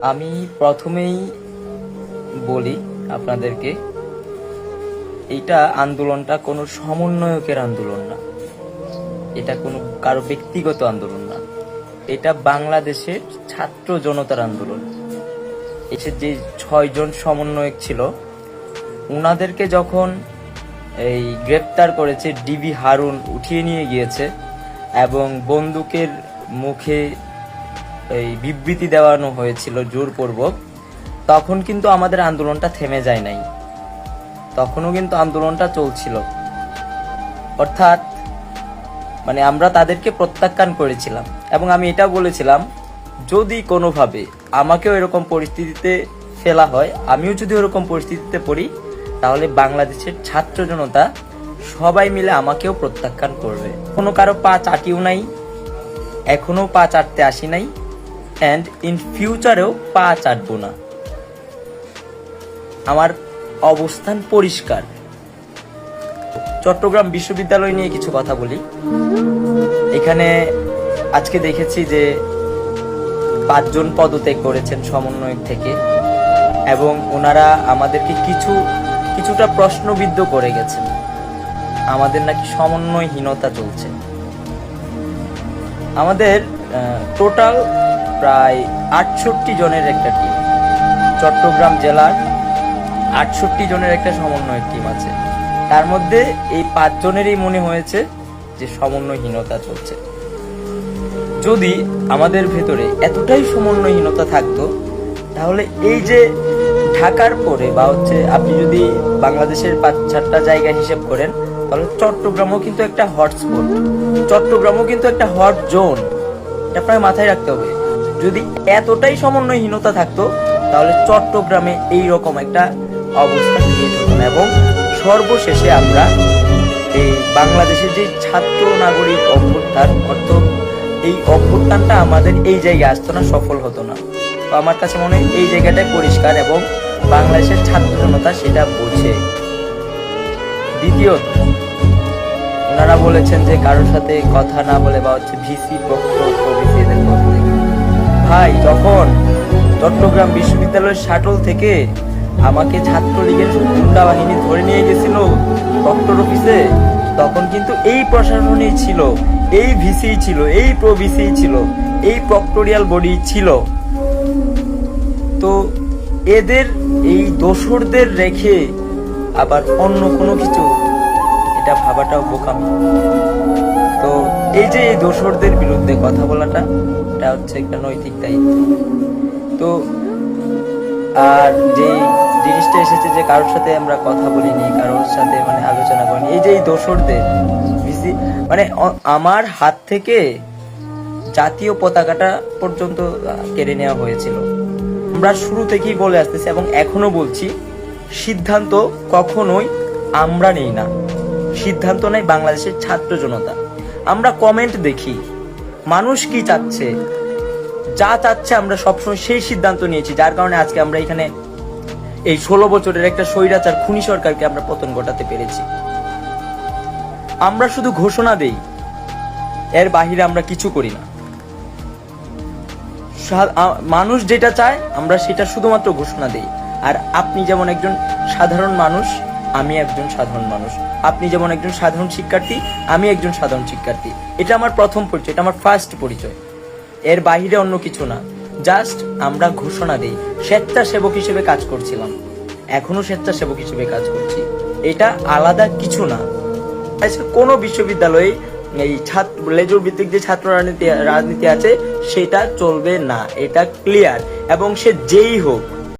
আমি প্রথমেই বলি আপনাদেরকে এইটা আন্দোলনটা কোনো সমন্বয়কের আন্দোলন না। এটা কোনো কারও ব্যক্তিগত আন্দোলন না। এটা বাংলাদেশের ছাত্র জনতার আন্দোলন। এসে যে ছয়জন সমন্বয়ক ছিল, উনাদেরকে যখন এই গ্রেপ্তার করেছে ডিবি হারুন উঠিয়ে নিয়ে গিয়েছে এবং বন্দুকের মুখে এই বিবৃতি দেওয়ানো হয়েছিল জোরপূর্বক, তখন কিন্তু আমাদের আন্দোলনটা থেমে যায় নাই। তখনও কিন্তু আন্দোলনটা চলছিল। অর্থাৎ মানে আমরা তাদেরকে প্রত্যাখ্যান করেছিলাম। এবং আমি এটা বলেছিলাম, যদি কোনোভাবে আমাকেও এরকম পরিস্থিতিতে ফেলা হয়, আমিও যদি ওরকম পরিস্থিতিতে পড়ি, তাহলে বাংলাদেশের ছাত্র জনতা সবাই মিলে আমাকেও প্রত্যাখ্যান করবে। কোনো কারও পা চাটিও নাই, এখনও পা চাটতে আসি নাই। অ্যান্ড ইন ফিউচারেও পা চাটবো না। আমার অবস্থান পরিষ্কার। চট্টগ্রাম বিশ্ববিদ্যালয় নিয়ে কিছু কথা বলি। এখানে আজকে দেখেছি যে পাঁচজন পদত্যাগ করেছেন সমন্বয়ক থেকে এবং ওনারা আমাদেরকে কিছু, কিছুটা প্রশ্নবিদ্ধ করে গেছেন। আমাদের নাকি সমন্বয়হীনতা চলছে। আমাদের টোটাল প্রায় আটষট্টি জনের একটা টিম চট্টগ্রাম জেলার আটষট্টি জনের একটা সমন্বয়ের টিম আছে। তার মধ্যে এই পাঁচজনেরই মনে হয়েছে যে সমন্বয়হীনতা চলছে। যদি আমাদের ভেতরে এতটাই সমন্বয়হীনতা থাকতো, তাহলে এই যে ঢাকার পরে বা হচ্ছে আপনি যদি বাংলাদেশের পাঁচ চারটা জায়গা হিসেব করেন, তাহলে চট্টগ্রামও কিন্তু একটা হটস্পট চট্টগ্রামও কিন্তু একটা হট জোন এটা আপনাকে মাথায় রাখতে হবে। যদি এতটাই সমন্বয়হীনতা থাকতো, তাহলে চট্টগ্রামে এই রকম একটা অবস্থা ক্রিয়েট হতো না। এবং সর্বশেষে আমরা এই বাংলাদেশের যে ছাত্র নাগরিক অভ্যুত্থান অর্থ এই অভ্যুত্থানটা আমাদের এই জায়গায় আসতো না, সফল হতো না। তো আমার কাছে মনে হয় এই জায়গাটাই পরিষ্কার এবং বাংলাদেশের ছাত্র জনতা সেটা বোঝে। দ্বিতীয়ত, ওনারা বলেছেন যে কারোর সাথে কথা না বলে বা হচ্ছে ভিসি ভাই, যখন চট্টগ্রাম বিশ্ববিদ্যালয়ের শাটল থেকে আমাকে ছাত্রলীগের গুন্ডা বাহিনী ধরে নিয়ে গেছিল ডক্টর অফিসে তখন কিন্তু এই প্রশাসনই ছিল, এই ভিসি ছিল, এই প্রো ভিসি ছিল, এই প্রক্টোরিয়াল বডি ছিল। তো এদের, এই দোসরদের রেখে আবার অন্য কোনো কিছু, এটা ভাবাটাও বোকামি। এই যে এই দোসরদের বিরুদ্ধে কথা বলাটা, এটা হচ্ছে একটা নৈতিক দায়িত্ব। তো, আর যে জিনিসটা এসেছে যে কারোর সাথে আমরা কথা বলিনি, কারোর সাথে মানে আলোচনা করিনি, এই যে এই দোসরদের মানে আমার হাত থেকে জাতীয় পতাকাটা পর্যন্ত কেড়ে নেওয়া হয়েছিল। আমরা শুরু থেকেই বলে আসতেছি এবং এখনও বলছি, সিদ্ধান্ত কখনোই আমরা নেই না। সিদ্ধান্ত নেয় বাংলাদেশের ছাত্র জনতা। আমরা কমেন্ট দেখি। মানুষ কি চাচ্ছে? যা চাচ্ছে আমরা সবসময় সেই সিদ্ধান্ত নিয়েছি, যার কারণে আজকে আমরা এখানে এই ষোলো বছরের একটা স্বৈরাচার খুনি সরকারকে আমরা পতন ঘটাতে পেরেছি। আমরা শুধু ঘোষণা দেই, এর বাহিরে আমরা কিছু করি না। মানুষ যেটা চায়, আমরা সেটা শুধুমাত্র ঘোষণা দেই। আর আপনি যেমন একজন সাধারণ মানুষ আমি একজন সাধারণ মানুষ। আপনি যেমন একজন সাধারণ শিক্ষার্থী, আমি একজন সাধারণ শিক্ষার্থী। এটা আমার প্রথম পরিচয়, এটা আমার ফার্স্ট পরিচয়। এর বাইরে অন্য কিছু না। জাস্ট আমরা ঘোষণা দিই, স্বেচ্ছাসেবক হিসেবে কাজ করছিলাম। এখনও স্বেচ্ছাসেবক হিসেবে কাজ করছি। এটা আলাদা কিছু না। আজকে কোনো বিশ্ববিদ্যালয়ে এই ছাত্র লেজুর ভিত্তিক যে ছাত্র রাজনীতি রাজনীতি আছে, সেটা চলবে না। এটা ক্লিয়ার এবং সে যেই হোক